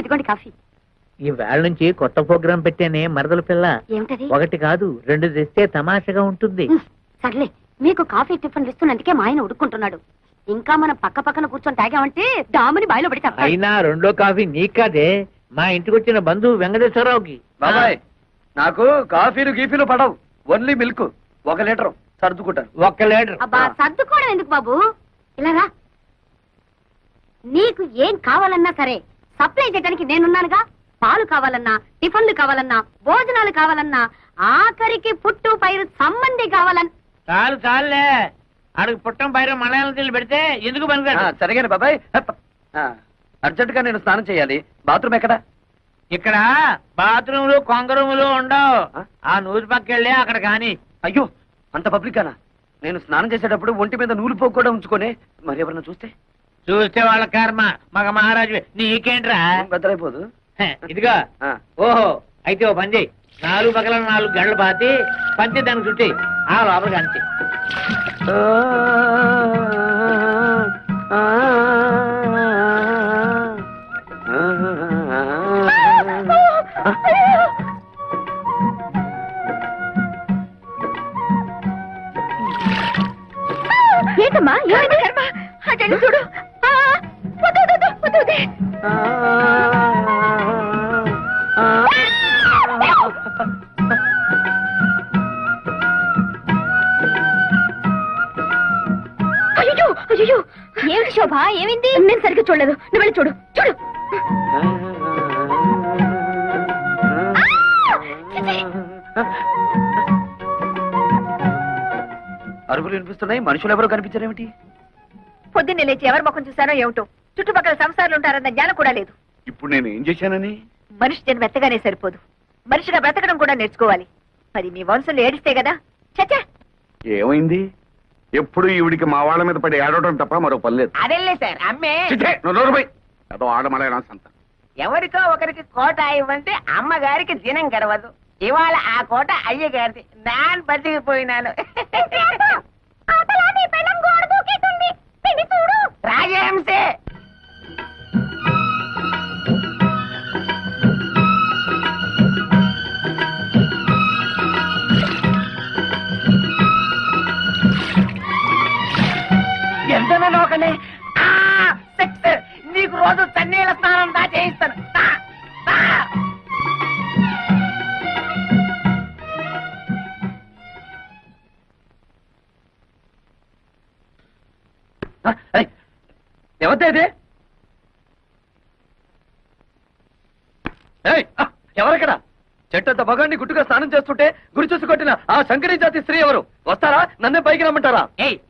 ఇదిగోండి కాఫీ. ఈ వేళ నుంచి కొత్త ప్రోగ్రాం పెట్టానే మరదల పిల్ల. ఏమిటది? ఒకటి కాదు రెండు తెస్తే తమాషగా ఉంటుంది. సర్లే మీకు కాఫీ టిఫిన్ ఇస్తున్నందుకే మా ఆయన ఉడుకుంటున్నాడు ఇంకా మనం పక్క పక్కన కూర్చొని తాగామంటే దాముని బాయిలో పడి తప్ప అయినా రెండో కాఫీ నీకు కాదే మా ఇంటికి వచ్చిన బంధువు వెంకటేశ్వరరావుకి. బాబాయ్ నాకు కాఫీలు గీఫీలు పడవు. ఓన్లీ మిల్క్ ఒక లీటర్ సర్దుకుంటాను ఒక్క లీటర్. అబ్బా సర్దుకోవడం ఎందుకు బాబు? ఇలా రా. నీకు ఏం కావాలన్నా సరే సప్లై చేయడానికి నేనున్నానుగా? పాలు కావాలన్నా టిఫిన్లు కావాలన్నా భోజనాలు కావాలన్నా ఆఖరికి పుట్టు పైరు సంబంధి కావాలన్నా చాలు చాలులే. ఆడికి పుట్టం పైన మలయాళం పెడితే ఎందుకు ఆ, పనికిరాడు సరిగానే బాబాయ్. అర్జెంట్గా నేను స్నానం చేయాలి. బాత్రూమ్ ఎక్కడ? ఇక్కడ బాత్రూములు కొంగరూములు ఉండవు. ఆ? ఆ నూరు పక్కెళ్ళి అక్కడ కానీ. అయ్యో అంత పబ్లిక్ అనా నేను స్నానం చేసేటప్పుడు ఒంటి మీద నూలు పోగు కూడా ఉంచుకొని మరి ఎవరన్నా చూస్తే? చూస్తే వాళ్ళ కర్మ మగ మహారాజు నీకేంట్రా బద్దలైపోదు ఇదిగో. ఓహో అయితే ఓ పని చెయ్యి నాలుగు పగల నాలుగు గంటలు పాతి పంచి దానికి చుట్టి ఆ లోపలికి అంతే ఏంటమ్మా చూడు శోభ ఏమైంది? నేను సరిగ్గా చూడలేదు. నువ్వు వెళ్ళి చూడు. చూడు. అరుగులు వినిపిస్తున్నాయి. మనుషులు ఎవరో కనిపించారేమిటి? పొద్దున్నే లేచి ఎవరి ముఖం చూశానో ఏమిటో. చుట్టుపక్కల సంసారాలు ఉంటారన్న జ్ఞానం కూడా లేదు. ఇప్పుడు నేను ఏం చేశానని? మనిషి జన్మ ఎత్తగానే సరిపోదు. మనిషిగా బ్రతకడం కూడా నేర్చుకోవాలి. మరి మీ వంశంలో ఏడిస్తే కదా? చచ్చా! ఏమైంది? ఎప్పుడు ఈవిడికి మా వాళ్ళ మీద పడి ఏడవడం తప్ప మరో పని లేదు. అదేలే సార్ అమ్మే. చిచ్చే, నువ్వు నోరు మూయ్. ఏదో ఆడమలే సంత. ఎవరికో ఒకరికి కోట ఇవ్వంటే అమ్మగారికి దినం గడవదు. ఇవాళ ఆ కోట అయ్య గారిది నాన్ బతికిపోయినాను రాజహంసే. చేయిస్తాను దా, దా. ఎవరితే ఇది ఏయ్, ఆ, ఎవరక్కడ? చెట్టంత మగాన్ని గుట్టుగా స్నానం చేస్తుంటే గురి చూసి కొట్టిన ఆ శంకరీ జాతి స్త్రీ ఎవరు? వస్తారా? నన్నే పైకి రమ్మంటారా?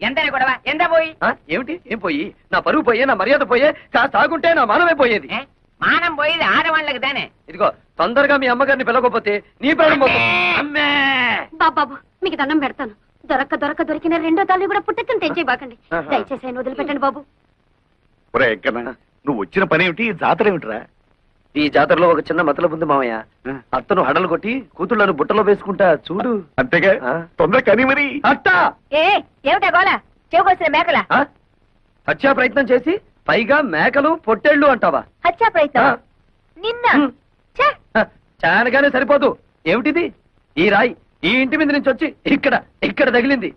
ఎంతనే గొడవ. ఎంత పోయి. ఏమిటి? ఏం పోయి? నా పరువు పోయే నా మర్యాద పోయే కాస్త ఆగుంటే నా మానమే పోయేది? మానం పోయేది ఆడవాళ్ళకి దానే ఇదిగో తొందరగా మీ అమ్మగారిని పిలవకపోతే నీ ప్రాణం పోతుంది. అమ్మే! బాబాబు మీకు దండం పెడతాను. దొరక్క దొరక్క దొరికిన రెండో తల్లి కూడా పుట్టెత్తుని తెంచేయబాకండి ఆహా. దయచేసి ఆయన వదిలిపెట్టండి బాబు. ఒరే నువ్వు వచ్చిన పని ఏమిటి? ఈ జాతర ఏమిటిరా? ఈ జాతరలో ఒక చిన్న మతలబు ఉంది మామయ్య. ఆ. అత్తను హడలు కొట్టి కూతుళ్ళను బుట్టలో వేసుకుంటా చూడు. అంతేగా? ఆ. తొందర కని మరి. అట్టా ఏ ఏమిటా గోల? చెవుకొసిన మేకల? హత్యా ప్రయత్నం చేసి పైగా మేకలు పొట్టేళ్ళు అంటావా? హత్యా ప్రయత్నం. నిన్న. చానగానే సరిపోదు. ఏమిటిది? ఈ రాయి ఈ ఇంటి మీద నుంచి వచ్చి ఇక్కడ ఇక్కడ తగిలింది.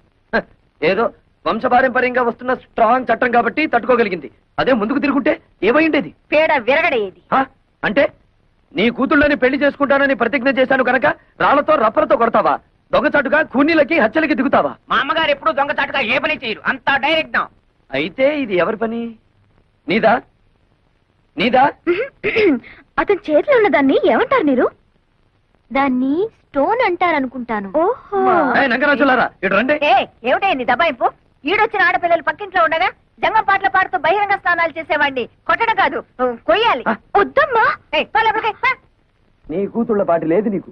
ఏదో వంశపారంపర్యంగా వస్తున్న స్ట్రాంగ్ చట్టం కాబట్టి తట్టుకోగలిగింది. అదే ముందుకు తిరుగుంటే ఏమైండేది? పేడ విరగడేది. హ? అంటే నీ కూతుళ్ళని పెళ్ళి చేసుకుంటానని ప్రతిజ్ఞ చేశాను కనుక రాళ్ళతో రప్పలతో కొడతావా? దొంగచాటుగా కూనీలకి హత్యలకి దిగుతావా? మా అమ్మగారు ఎప్పుడు దొంగచాటుగా ఏ పని చేయరు. అంతా డైరెక్ట్ అయితే ఇది ఎవరి పని? నీదా? నీదా? అతని చేతిలో ఉన్న దాన్ని ఏమంటారు మీరు? దాన్ని స్టోన్ అంటారు అనుకుంటాను ఓహో ఏయ్, నంగరాజులారా ఇటు రండి. ఏ ఏమిటే నీ దబాయింపు? ఈడొచ్చిన ఆడపిల్లలు పక్కింట్లో ఉండగా జంగం పాటలు పాడుతూ బహిరంగ స్నానాలు చేసేవాడిని. కొట్టడం కాదు కొయ్యాలి. వద్దమ్మా. నీ కూతుళ్ళ పాటి లేదు నీకు.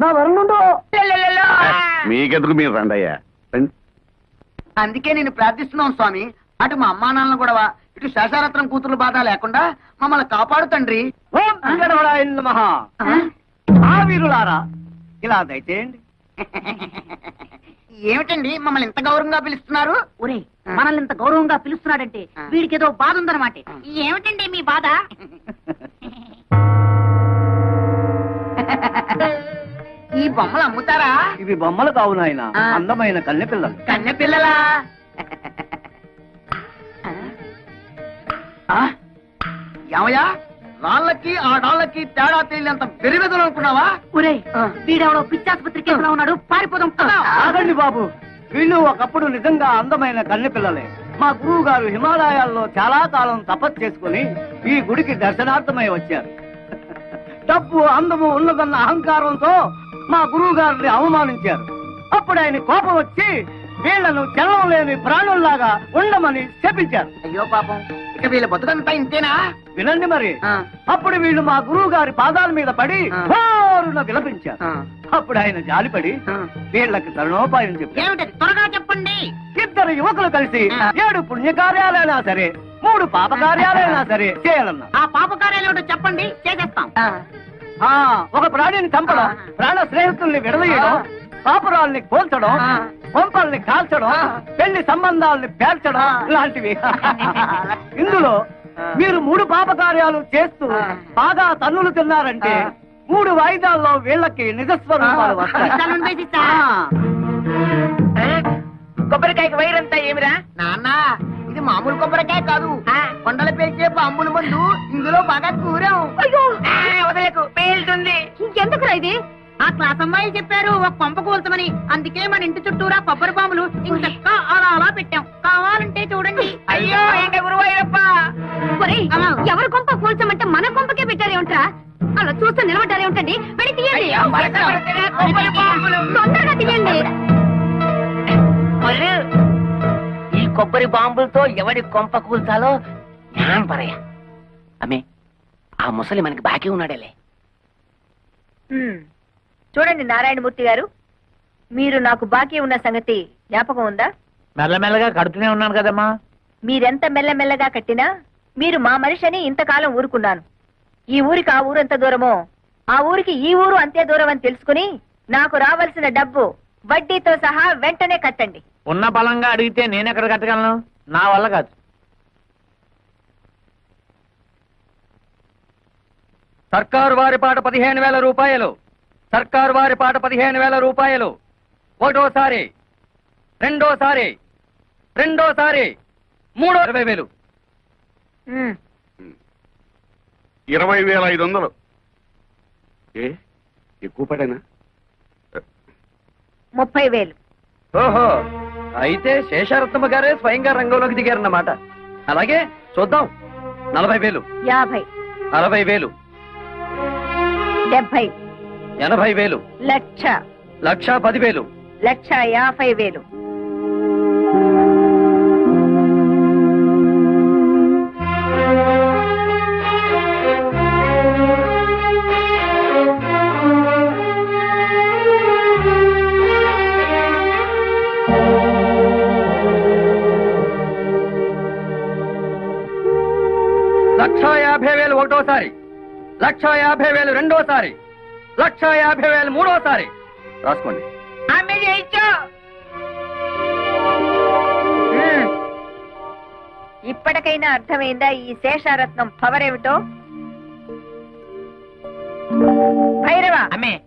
నా వరణుండు మీకెందుకు మీరు రండి అయ్యా రండి. అందుకే నేను ప్రార్థిస్తున్నాను స్వామి. అటు మా అమ్మా నాన్నలు గొడవ ఇటు శేషారత్నం కూతురు బాధ లేకుండా మమ్మల్ని కాపాడు తండ్రి. వీరులారా ఇలా దయచేయండి. ఏమిటండి మమ్మల్ని ఇంత గౌరవంగా పిలుస్తున్నారు? ఒరే మనల్ని ఇంత గౌరవంగా పిలుస్తున్నాడంటే. వీడికి ఏదో బాధ ఉందన్నమాట. ఏమిటండి మీ బాధ? ఈ బొమ్మలు అమ్ముతారా? ఇవి బొమ్మలు కావు నాయన. ఆ. అందమైన కన్నె పిల్లలు. కన్నె పిల్లలా? ఆ? ఏమయ్యా? రాళ్ళకి ఆ తేడా తెలియనంత బెరిబెదలు అనుకున్నావా? ఒరే వీడెవడో పిచ్చాసుపత్రి కేసులో ఉన్నాడు. పారిపోదాం. పద. ఆగండి బాబు. వీళ్ళు ఒకప్పుడు నిజంగా అందమైన కన్నె పిల్లలే. మా గురువు గారు హిమాలయాల్లో చాలా కాలం తపస్సు చేసుకుని ఈ గుడికి దర్శనార్థమై వచ్చారు. డబ్బు అందము ఉన్నదన్న అహంకారంతో మా గురువు గారిని అవమానించారు అప్పుడు ఆయన కోపం వచ్చి వీళ్ళను జలం లేని ప్రాణుల్లాగా ఉండమని శపించారు అయ్యో పాపం ఇక వీళ్ళ బతుకంతా ఇంతేనా వినండి మరి. అప్పుడు వీళ్ళు మా గురువు గారి పాదాల మీద పడి ఆ. హోరున విలపించారు. అప్పుడు ఆయన జాలిపడి. వీళ్ళకి తరుణోపాయం చెప్పారు త్వరగా చెప్పండి ఇద్దరు యువకులు కలిసి. ఏడు పుణ్య కార్యాలైనా సరే మూడు పాప కార్యాలైనా సరే చేయాలన్నారు ఆ పాప కార్యాలు ఏమిటో చెప్పండి చేసేస్తాం ఆ. ఆ, ఒక ప్రాణిని చంపడం. ప్రాణ స్నేహితుల్ని విడదీయడం. పాపురాల్ని కోల్చడం. పంపల్ని కాల్చడం. పెళ్ళి సంబంధాలని పేర్చడం. ఇలాంటివి ఇందులో. మీరు మూడు పాప కార్యాలు చేస్తూ. బాగా తన్నులు తిన్నారంటే. మూడు వాయిదాల్లో వీళ్ళకి నిజస్వరూపాలు. వస్తాయి. కొబ్బరికాయకి వైరంతా ఏమిరా నాన్న ఇది మామూలు కొబ్బరికాయ కాదు. కొండల పేల్చే బాంబుల మందు ఇందులో బాగా కూరాం. ఆ, వదలకు పేలుతుంది. ఇంకెందుకురా ఇది? ఆ క్లాస్ అమ్మాయి చెప్పారు ఒక కొంప కూల్చమని. అందుకే మన ఇంటి చుట్టూరా కొబ్బరి బాంబులు ఇంచక్క అలా అలా పెట్టాం. కావాలంటే చూడండి. అయ్యో ఎవరి కొంప కూల్చమంటే మన కొంపకే పెట్టారేమిట్రా అలా చూస్తూ నిలబడ్డారేమిటండి వెళ్ళి తీయండి. తొందరగా తీయండి. కొబ్బరి బాంబులతో ఎవడి కొంప కూల్చాలో జ్ఞానం పరయ్య. అమ్మే ఆ ముసలి మనకి బాకీ ఉన్నాడేలే. ఉమ్. చూడండి నారాయణమూర్తి గారు మీరు నాకు బాకీ ఉన్న సంగతి జ్ఞాపకం ఉందా? మెల్లమెల్లగా కడుతూనే ఉన్నాను కదమ్మా. మీరెంత మెల్లమెల్లగా కట్టినా మీరు మా మనిషి అని ఇంతకాలం ఊరుకున్నాను. ఈ ఊరికి ఆ ఊరు ఎంత దూరమో ఆ ఊరికి ఈ ఊరు అంతే దూరం అని తెలుసుకుని నాకు రావాల్సిన డబ్బు వడ్డీతో సహా వెంటనే కట్టండి. ఉన్న బలంగా అడిగితే నేను ఎక్కడ కట్టగలను? నా వల్ల కాదు. సర్కారు వారి పాట పదిహేను వేల రూపాయలు. సర్కారు వారి పాట పదిహేను వేల రూపాయలు. ఒకటోసారి రెండోసారి రెండోసారి మూడో ఇరవై వేలు. ఇరవై వేల ఐదు వందలు. ఏ? ఎక్కువ పడేనా? ముప్పై వేలు. ఓహో. అయితే శేషారత్నమ్మ గారే స్వయంగా రంగంలోకి దిగారన్నమాట. అలాగే చూద్దాం. నలభై వేలు. యాభై. అరవై వేలు. డెబ్బై ఎనభై వేలు. లక్ష. లక్ష పదివేలు. లక్ష యాభై వేలు. ఒకటోసారి లక్ష యాభై వేలు రెండోసారి. లక్ష యాభై వేలు మూడోసారి. రాసుకోండి. ఇప్పటికైనా అర్థమైందా ఈ శేషారత్నం పవర్ ఏమిటో భైరవ! అమ్మే.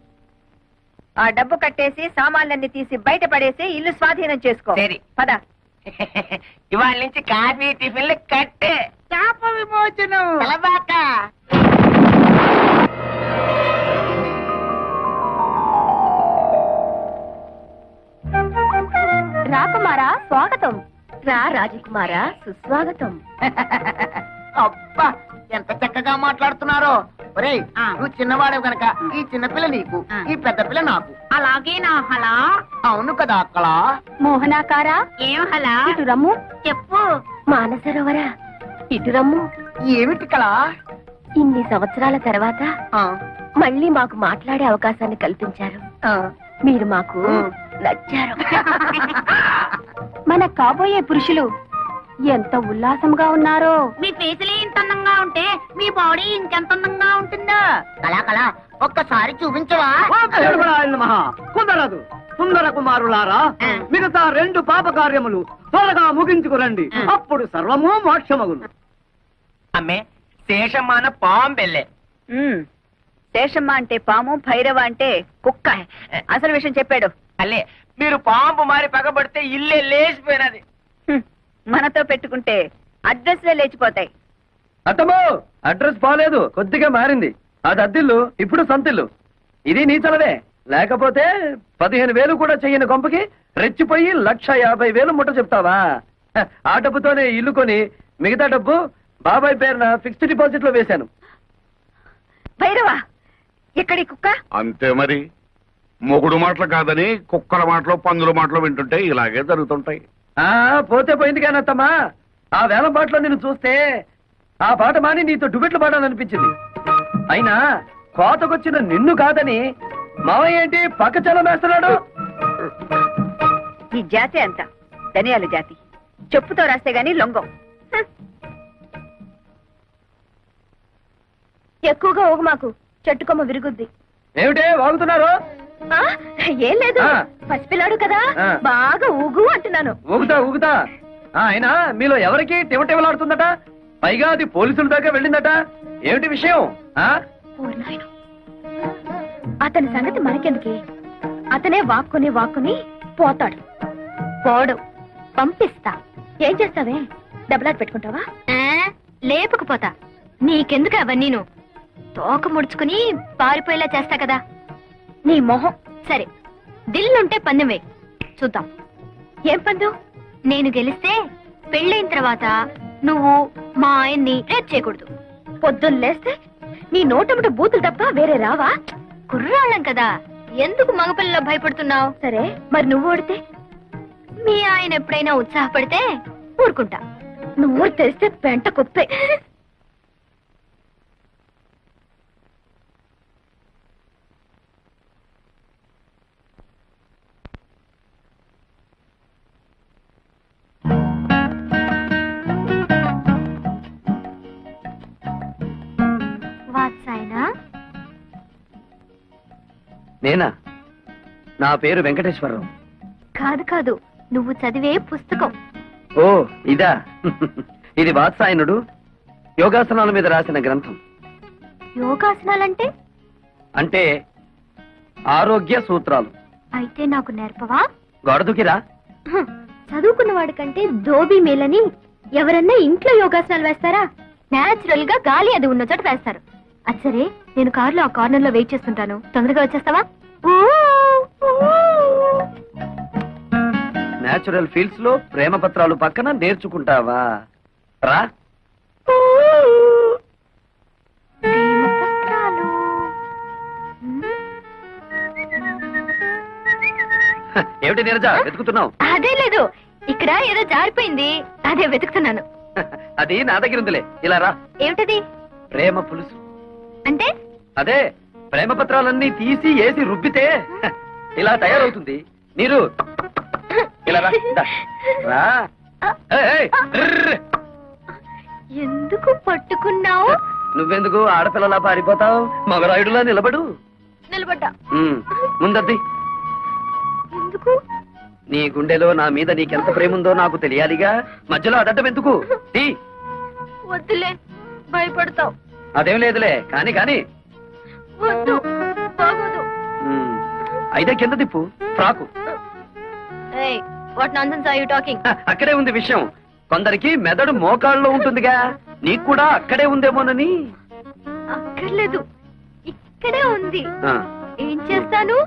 ఆ డబ్బు కట్టేసి సామాన్లన్నీ తీసి బయట పడేసి ఇల్లు స్వాధీనం చేసుకో. సరే. పద. ఇవాళ నుంచి కాఫీ టిఫిన్లు కట్టే. చేప విమోచనం కలబాక రాకుమారా స్వాగతం. రా రాజకుమారా సుస్వాగతం. అబ్బా ఎంత చక్కగా మాట్లాడుతున్నారో. ఒరేయ్ ఆ. నువ్వు చిన్నవాడే గనక. ఈ చిన్న పిల్ల నీకు. ఈ పెద్ద పిల్ల నాకు. అలాగే నా హలా. అవును కదా అక్కడ మోహనాకారా. ఏం హలా? ఇటు రమ్ము. చెప్పు. మానసరోవరా. ఇటు రమ్ము. ఏమిటి కళ? ఇన్ని సంవత్సరాల తర్వాత ఆ, మళ్ళీ మాకు మాట్లాడే అవకాశాన్ని కల్పించారు. మీరు మాకు నచ్చారు. మన కాబోయే పురుషులు ఎంత ఉల్లాసంగా ఉన్నారో. మీ ఫేసులే ఇంత అందంగా ఉంటే మీ బాడీ ఇంకెంత అందంగా ఉంటుందో? కళా కళా ఒక్కసారి చూపించవా? మహా కుదరదు సుందర కుమారులారా. మిగతా రెండు పాప కార్యములు త్వరగా ముగించుకురండి. అప్పుడు సర్వము మోక్షమగును. అమ్మే శేషమాన పాంబెల్లే. శేషమ్మ అంటే పాము భైరవ అంటే కుక్క. అసలు విషయం చెప్పాడు. అల్లే మీరు పాంపు మారి పగబడితే ఇల్లే లేచిపోయినది. మనతో పెట్టుకుంటే అడ్రస్లే లేచిపోతాయి. అత్తమ్మో అడ్రస్ బాలేదు కొద్దిగా మారింది. అది అద్దిల్లు ఇప్పుడు సంతిల్లు. ఇది నీ చలవే లేకపోతే పదిహేను వేలు కూడా చెయ్యని కొంపకి రెచ్చిపోయి లక్ష యాభై వేలు ముట్ట చెప్తావా? ఆ డబ్బుతోనే ఇల్లు కొని మిగతా డబ్బు బాబాయ్ పేరున ఫిక్స్డ్ డిపాజిట్లో వేశాను. భైరవ ఎక్కడి కుక్క? అంతే మరి. మొగుడు మాటలు కాదని కుక్కల మాటలు పందుల మాటలు వింటుంటే ఇలాగే జరుగుతుంటాయి. ఆ పోతే పోయింది కానీ అత్తమ్మా ఆ వేల పాటలో నేను చూస్తే ఆ పాట మాని నీతో డుబెట్లు పాడాలనిపించింది. అయినా కోతకొచ్చిన నిన్ను కాదని మావయ్య ఏంటి? పక్క చలం వేస్తున్నాడు? ఈ జాతి అంత ధనియాల జాతి. చెప్పుతో రాస్తే గాని లొంగం. ఎక్కువగా ఊగు మాకు. చెట్టుకొమ్మ విరుగుద్ది. ఏమిటే? వాగుతున్నారు? ఆ, ఏం లేదు. ఆ. పసిపిల్లాడు కదా. ఆ. బాగా ఊగు అంటున్నాను. ఊగుతా ఊగుతా. ఆ, అయినా మీలో ఎవరికి టివటివలాడుతుందట పైగా అది పోలీసుల దాకా వెళ్ళిందట. ఏమిటి విషయం? ఆ? ఓ నాయనా. అతని సంగతి మనకెందుకే? అతనే వాక్కుని వాక్కుని పోతాడు. పోడు. పంపిస్తా. ఏం చేస్తావే? డబ్బులాట పెట్టుకుంటావా? లేపుకుపోతా. నీకెందుకు అవన్నీను? తోక ముడుచుకుని పారిపోయేలా చేస్తా కదా. నీ మొహం. సరే. దిల్లుంటే పందెం వేయి. చూద్దాం. ఏం పందు? నేను గెలిస్తే పెళ్ళైన తర్వాత నువ్వు మా ఆయన్ని రేప్ చేయకూడదు. పొద్దున్న లేస్తే నీ నోటముట బూతులు తప్ప వేరే రావా? కుర్రాళ్ళం కదా. ఎందుకు మగపిల్లలో భయపడుతున్నావు? సరే మరి నువ్వు ఓడితే? మీ ఆయన ఎప్పుడైనా ఉత్సాహపడితే ఊరుకుంటా. నువ్వు తెరిస్తే పెంట కుప్పే. నేనా? నా పేరు వెంకటేశ్వరరావు. కాదు కాదు నువ్వు చదివే పుస్తకం. ఓ ఇదా. ఇది వాత్సాయనుడు యోగాసనాల మీద రాసిన గ్రంథం. యోగాసనాలంటే? అంటే ఆరోగ్య సూత్రాలు. అయితే నాకు నేర్పవా? గొడదుకిరా. చదువుకున్న వాడికంటే ధోబీ మేలని ఎవరన్నా ఇంట్లో యోగాసనాలు వేస్తారా? నేచురల్గా గాలి అది ఉన్న చోట వేస్తారు. అది సరే నేను కారులో ఆ కార్నర్లో వెయిట్ చేస్తుంటాను. తొందరగా వచ్చేస్తావా. నేచురల్ ఫీల్డ్స్లో ప్రేమ పత్రాలు పక్కన నేర్చుకుంటావా? రా. ఏమిటి నీరజ వెతుకుతున్నావు? అదే లేదు. ఇక్కడ ఏదో జారిపోయింది. అదే వెతుకుతున్నాను. అది నా దగ్గర ఉందిలే. ఇలా రా. ఏమిటది? ప్రేమ పులుసు. అంటే? అదే. ప్రేమ పత్రాలన్నీ తీసి ఏసి రుబ్బితే ఇలా తయారవుతుంది. నీరు. ఇలా రా దా. రా. ఏయ్, ఏయ్, ర్ర్. ఎందుకు పట్టుకున్నావు? నువ్వెందుకు ఆడపిల్లలా పారిపోతావు? మగరాయుడులా నిలబడు. నిలబడ్డా. ఉమ్, ముందద్ది. ఎందుకు? నీ గుండెలో నా మీద నీకెంత ప్రేమ ఉందో నాకు తెలియాలిగా. మధ్యలో అదడ్డం ఎందుకు? తీ. వద్దులే భయపడతావు. అదేం లేదులే. కాని కాని. వద్దు. బాగోదు ఉమ్, అయితే కింద తిప్పు. Frock. What are you talking హ, అక్కడే ఉంది విషయం. కొందరికి మెదడు మోకాళ్ళలో ఉంటుందిగా. నీకు కూడా అక్కడే ఉందేమోనని. అక్కర్లేదు. ఇక్కడే ఉంది. ఆ. ఏం చేస్తాను?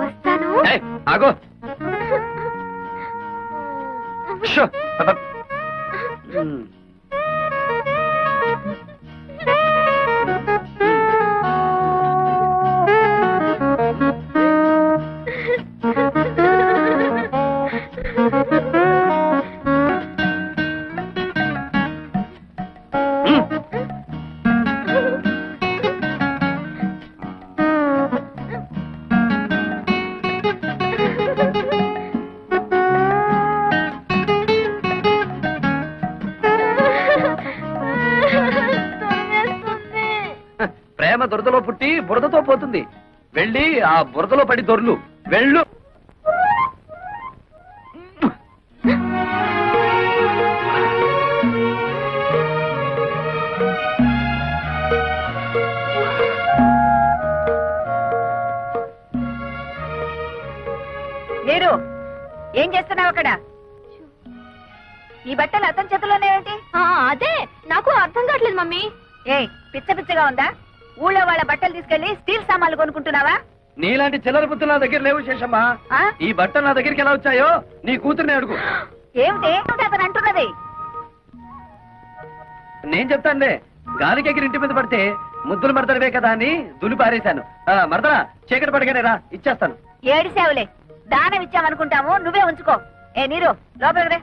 వస్తాను. ఏయ్, ఆగో. షో. దురదలో పుట్టి బురదతో పోతుంది. వెళ్ళి ఆ బురదలో పడి దొర్లు. వెళ్ళు. మీరు ఏం చేస్తున్నావు అక్కడ? ఈ బట్టలు అతని చేతిలోనే ఏంటి ఆ, అదే. నాకు అర్థం కావట్లేదు మమ్మీ. ఏ పిచ్చ పిచ్చగా ఉందా? ఊళ్ళో వాళ్ళ బట్టలు తీసుకెళ్ళి స్టీల్ సామాన్లు కొనుక్కుంటున్నావా? నీలాంటి చిల్లర బుద్ధులు నా దగ్గర లేవు శేషమ్మా. ఆ? ఈ బట్టలు నా దగ్గరికి ఎలా వచ్చాయో నీ కూతుర్ని అడుగు. ఏమిటి? ఏమిటి అతను అంటున్నది? నేను చెప్తానులే. గాలికి ఎగిరి ఇంటి మీద పడితే ముద్దులు మడతడవే కదా అని దులి పారేశాను. ఆ, మరదరా చీకటి పడగానే రా ఇచ్చేస్తాను. ఏడిసావులే. దానం ఇచ్చామనుకుంటాము నువ్వే ఉంచుకో. ఏ నీరు లోపలికి రే.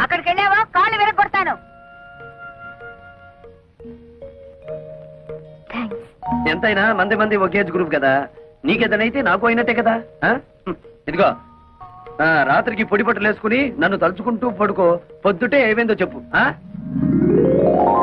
అక్కడికి వెళ్ళావా? కాళ్ళు విరగొడతాను. ఎంతైనా మంది మంది ఒకే గ్రూప్ కదా. నీకేదనైతే నాకు అయినట్టే కదా? ఆ? ఇదిగో ఆ, రాత్రికి పొడి బట్టలు వేసుకుని నన్ను తలుచుకుంటూ పడుకో. పొద్దుటే ఏమైందో చెప్పు ఆ?